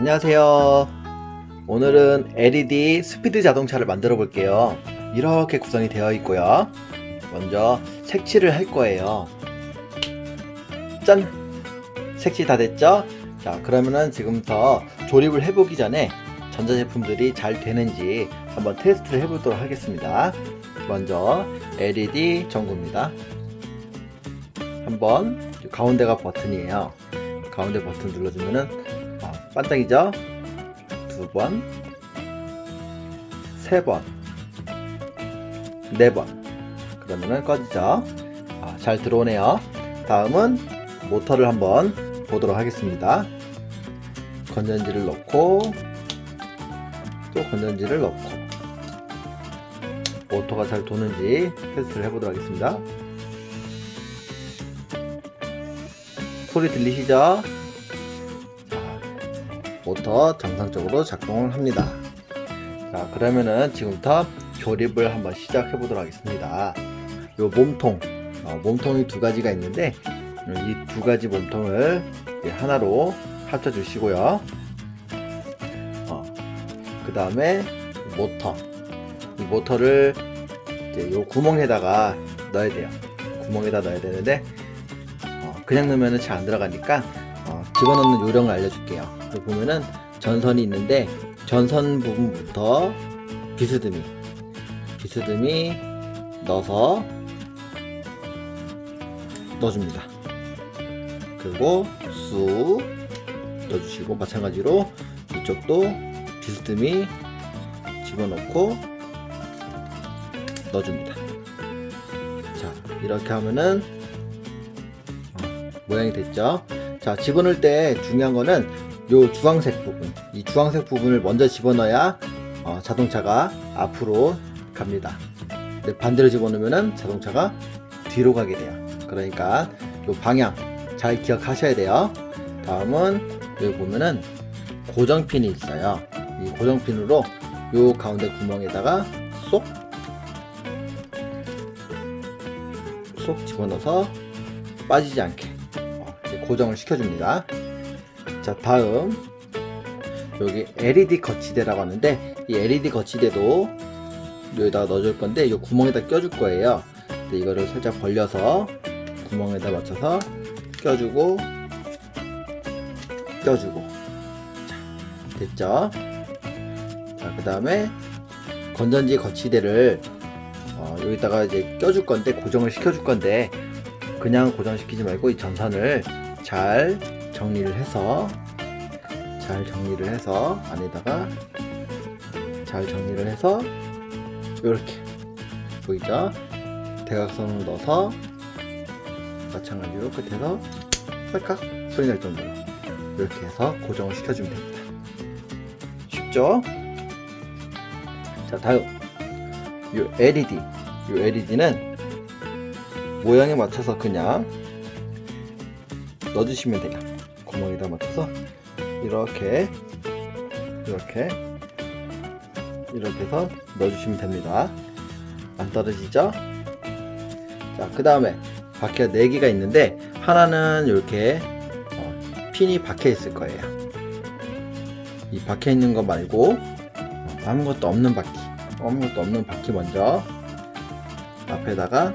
안녕하세요. 오늘은 LED 스피드 자동차를 만들어 볼게요. 이렇게 구성이 되어 있고요. 먼저 색칠을 할 거예요. 짠! 색칠 다 됐죠? 자, 그러면은 지금부터 조립을 해보기 전에 전자제품들이 잘 되는지 한번 테스트를 해보도록 하겠습니다. 먼저 LED 전구입니다. 한번 가운데가 버튼이에요. 가운데 버튼 눌러주면은 어, 반짝이죠? 두 번, 세 번, 네 번. 그러면은 꺼지죠? 아, 잘 들어오네요. 다음은 모터를 한번 보도록 하겠습니다. 건전지를 넣고, 또 건전지를 넣고, 모터가 잘 도는지 테스트를 해보도록 하겠습니다. 소리 들리시죠? 자, 모터 정상적으로 작동을 합니다. 자, 그러면은 지금부터 조립을 한번 시작해 보도록 하겠습니다. 요 몸통, 어, 몸통이 두 가지가 있는데 이 두 가지 몸통을 하나로 합쳐 주시고요. 어, 그 다음에 모터, 이 모터를 이제 요 구멍에다가 넣어야 돼요. 구멍에다 넣어야 되는데 어, 그냥 넣으면 잘 안 들어가니까 어, 집어넣는 요령을 알려줄게요. 여기 보면은 전선이 있는데 전선 부분부터 비스듬히 비스듬히 넣어서 넣어줍니다. 그리고 쑥 넣어주시고 마찬가지로 이쪽도 비스듬히 집어넣고 넣어줍니다. 자 이렇게 하면은 모양이 됐죠. 자, 집어넣을 때 중요한 거는 요 주황색 부분, 이 주황색 부분을 먼저 집어넣어야 어, 자동차가 앞으로 갑니다. 반대로 집어넣으면 자동차가 뒤로 가게 돼요. 그러니까 요 방향 잘 기억하셔야 돼요. 다음은 여기 보면은 고정핀이 있어요. 이 고정핀으로 요 가운데 구멍에다가 쏙, 쏙 집어넣어서 빠지지 않게 고정을 시켜줍니다. 자, 다음 여기 LED 거치대라고 하는데 이 LED 거치대도 여기다가 넣어줄 건데 이 구멍에다 껴줄 거예요. 이거를 살짝 벌려서 구멍에다 맞춰서 껴주고 껴주고 자, 됐죠? 자, 그 다음에 건전지 거치대를 어, 여기다가 이제 껴줄 건데 고정을 시켜줄 건데 그냥 고정시키지 말고 이 전선을 잘 정리를 해서 잘 정리를 해서 안에다가 잘 정리를 해서 이렇게 보이죠? 대각선으로 넣어서 마찬가지로 끝에서 살짝 소리 날 정도로 이렇게 해서 고정을 시켜주면 됩니다. 쉽죠? 자 다음 이 LED 이 LED는 모양에 맞춰서 그냥 넣어주시면 돼요. 구멍에다 맞춰서 이렇게 이렇게 이렇게 해서 넣어주시면 됩니다. 안 떨어지죠? 자, 그 다음에 바퀴가 4개가 있는데 하나는 이렇게 어, 핀이 박혀 있을 거예요. 이 박혀 있는 거 말고 어, 아무것도 없는 바퀴 아무것도 없는 바퀴 먼저 앞에다가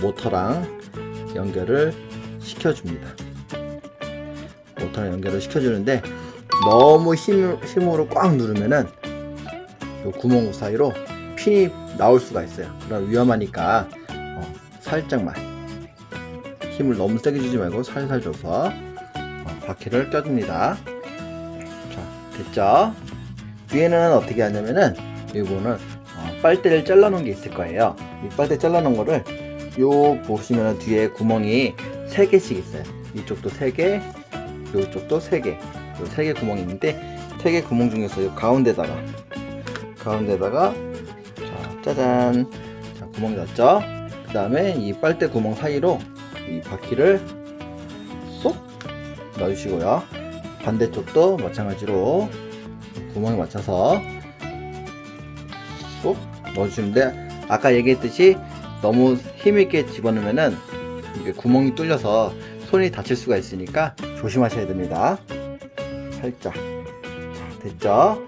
모터랑 연결을 시켜줍니다. 모터랑 연결을 시켜주는데 너무 힘, 힘으로 꽉 누르면은 요 구멍 사이로 핀이 나올 수가 있어요. 그럼 위험하니까 어, 살짝만 힘을 너무 세게 주지 말고 살살 줘서 어, 바퀴를 껴줍니다. 자, 됐죠? 뒤에는 어떻게 하냐면은 이거는 어, 빨대를 잘라놓은 게 있을 거예요. 이 빨대 잘라놓은 거를 요 보시면 뒤에 구멍이 3개씩 있어요. 이쪽도 3개, 요쪽도 3개. 요 3개 구멍이 있는데 3개 구멍 중에서 요 가운데다가 가운데다가 자, 짜잔. 자, 구멍이 났죠? 그 다음에 이 빨대 구멍 사이로 이 바퀴를 쏙 넣어주시고요. 반대쪽도 마찬가지로 구멍에 맞춰서 쏙 넣어주시는데 아까 얘기했듯이 너무 힘있게 집어넣으면은 구멍이 뚫려서 손이 다칠 수가 있으니까 조심하셔야 됩니다. 살짝 됐죠?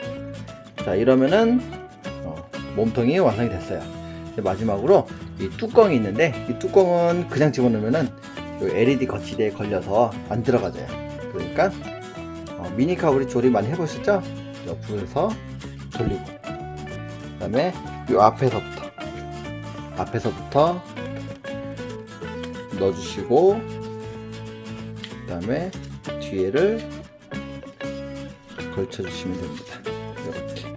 자 이러면은 어, 몸통이 완성이 됐어요. 마지막으로 이 뚜껑이 있는데 이 뚜껑은 그냥 집어넣으면은 요 LED 거치대에 걸려서 안 들어가져요. 그러니까 어, 미니카 우리 조립 많이 해보셨죠? 옆으로서 돌리고 그 다음에 요 앞에서부터 앞에서부터 넣어주시고 그 다음에 뒤에를 걸쳐주시면 됩니다. 이렇게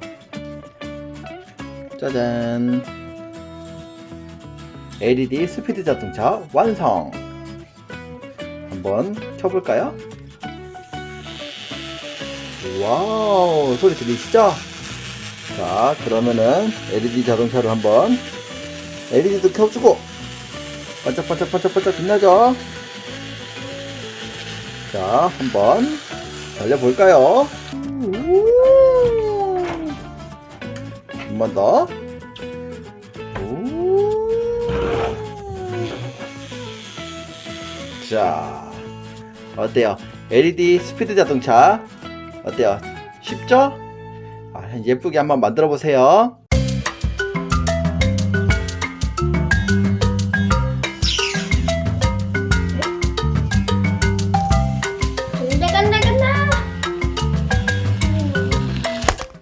짜잔 LED 스피드 자동차 완성 한번 켜볼까요? 와우 소리 들리시죠? 자 그러면은 LED 자동차를 한번 LED도 켜주고 반짝반짝반짝반짝 빛나죠? 자 한번 달려볼까요? 한 번 더. 오. 자, 어때요? LED 스피드 자동차 어때요? 쉽죠? 아, 예쁘게 한번 만들어 보세요.